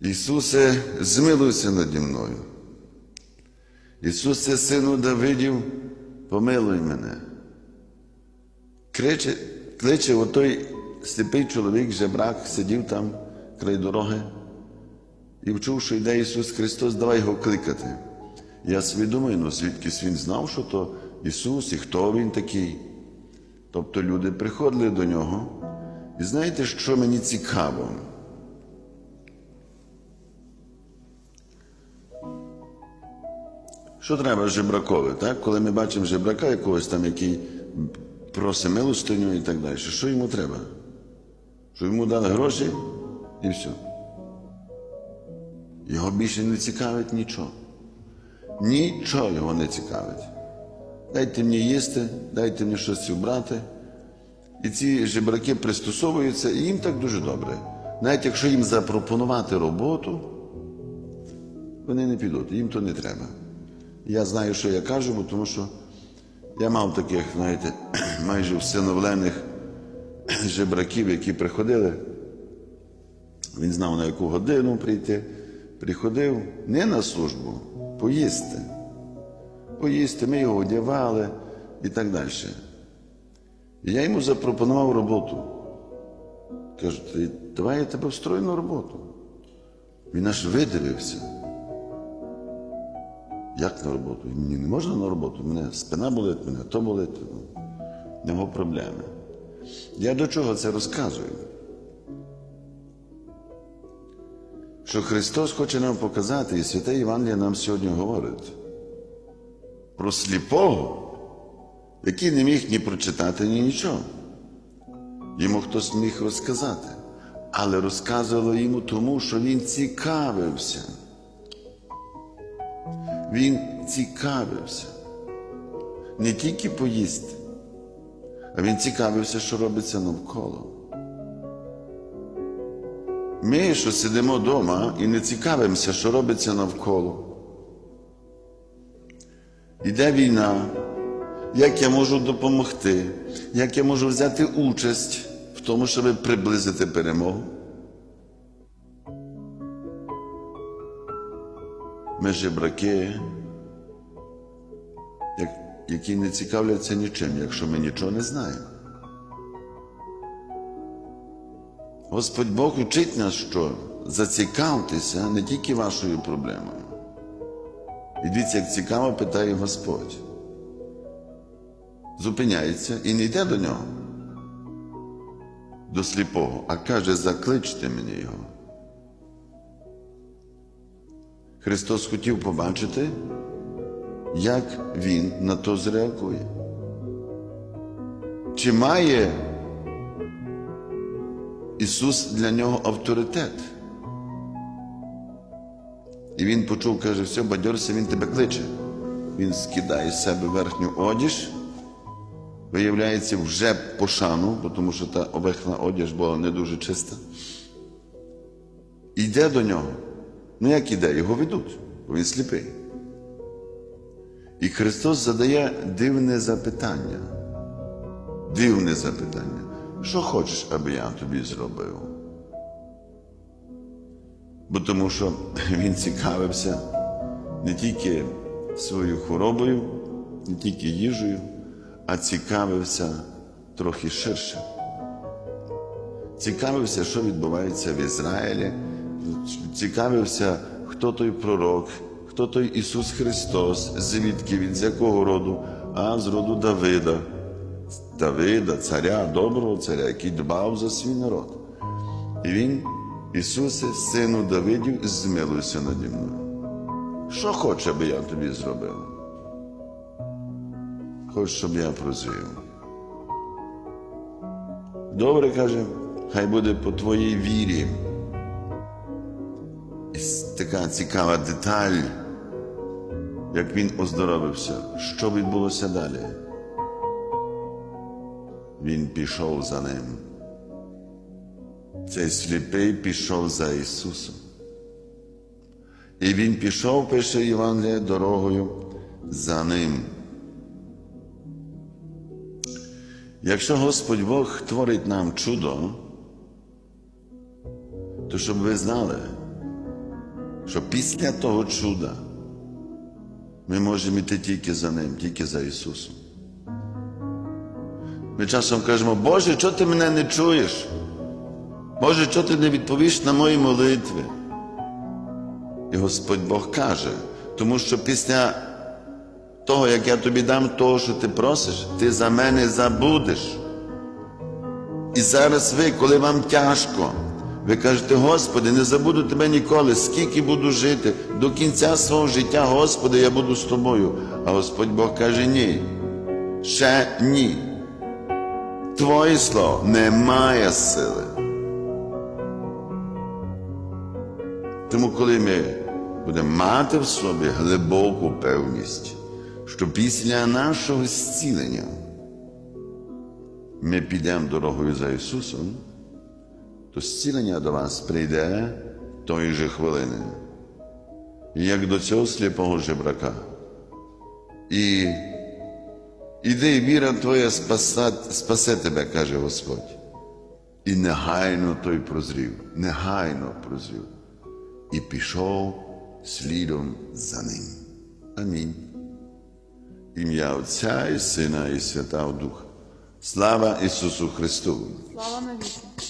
Ісусе, змилуйся наді мною. Ісусе, сину Давидів, помилуй мене. Криче, кличе отой сліпий чоловік, жебрак, сидів там край дороги і вчув, що йде Ісус Христос, давай його кликати. Я думаю, ну звідкись він знав, що то Ісус і хто він такий. Тобто люди приходили до нього. І знаєте, що мені цікаво? Що треба жебракові, так? Коли ми бачимо жебрака якогось там, який просить милостиню і так далі, що йому треба? Що йому дали гроші і все. Його більше не цікавить нічого. Нічого його не цікавить. Дайте мені їсти, дайте мені щось вбрати. І ці жебраки пристосовуються, і їм так дуже добре. Навіть якщо їм запропонувати роботу, вони не підуть, їм то не треба. Я знаю, що я кажу, бо тому що я мав таких, знаєте, майже всиновлених жебраків, які приходили. Він знав, на яку годину прийти. Приходив не на службу, поїсти. Поїсти, ми його одягали і так далі. Я йому запропонував роботу. Кажу, давай я тебе встрою на роботу. Він аж видивився. Як на роботу? Мені не можна на роботу. Мене спина болить, мене то болить. Ну, в нього проблеми. Я до чого це розказую? Що Христос хоче нам показати, і святе Євангеліє нам сьогодні говорить про сліпого, який не міг ні прочитати, ні нічого. Йому хтось міг розказати, але розказувало йому тому, що він цікавився. Він цікавився не тільки поїсти, а він цікавився, що робиться навколо. Ми, що сидимо вдома і не цікавимося, що робиться навколо. Іде війна, як я можу допомогти, як я можу взяти участь в тому, щоб приблизити перемогу. Ми жебраки, які не цікавляться нічим, якщо ми нічого не знаємо. Господь Бог учить нас, що зацікавтеся не тільки вашою проблемою. І дивіться, як цікаво питає Господь. Зупиняється і не йде до нього, до сліпого, а каже, закличте мені його. Христос хотів побачити, як Він на то зреагує. Чи має Ісус для нього авторитет? І він почув, каже, все, бадьорся, він тебе кличе. Він скидає з себе верхню одіж, виявляється вже пошану, тому що та верхня одіж була не дуже чиста. Йде до нього. Ну як іде? Його ведуть, бо він сліпий. І Христос задає дивне запитання. Дивне запитання. Що хочеш, аби я тобі зробив? Бо тому що він цікавився не тільки своєю хворобою, не тільки їжею, а цікавився трохи ширше. Цікавився, що відбувається в Ізраїлі, цікавився, хто той пророк, хто той Ісус Христос, звідки він, з якого роду, а з роду Давида. Давида, царя, доброго царя, який дбав за свій народ. І він, Ісусе, сину Давидів, змилуйся наді мною. Що хоче, аби я тобі зробив? Хоч, щоб я прозрів. Добре каже, хай буде по твоїй вірі. І така цікава деталь, як він оздоровився, що відбулося далі. Він пішов за ним. Цей сліпий пішов за Ісусом. І він пішов, пише Євангеліє, дорогою за ним. Якщо Господь Бог творить нам чудо, то щоб ви знали, що після того чуда ми можемо йти тільки за Ним, тільки за Ісусом. Ми часом кажемо, Боже, чого ти мене не чуєш? Боже, чого ти не відповіш на мої молитви? І Господь Бог каже, тому що після того, як я тобі дам того, що ти просиш, ти за мене забудеш. І зараз ви, коли вам тяжко, ви кажете, Господи, не забуду тебе ніколи, скільки буду жити, до кінця свого життя, Господи, я буду з тобою. А Господь Бог каже, ні, ще ні. Твоє слово не має сили. Тому, коли ми будемо мати в собі глибоку певність, що після нашого зцілення ми підемо дорогою за Ісусом, то зцілення до вас прийде тої же хвилини, як до цього сліпого жебрака. І іди, віра твоя спасе, спасе тебе, каже Господь. І негайно той прозрів, негайно прозрів. І пішов слідом за ним. Амінь. Ім'я Отця і Сина і Святого Духа. Слава Ісусу Христу! Слава навіки.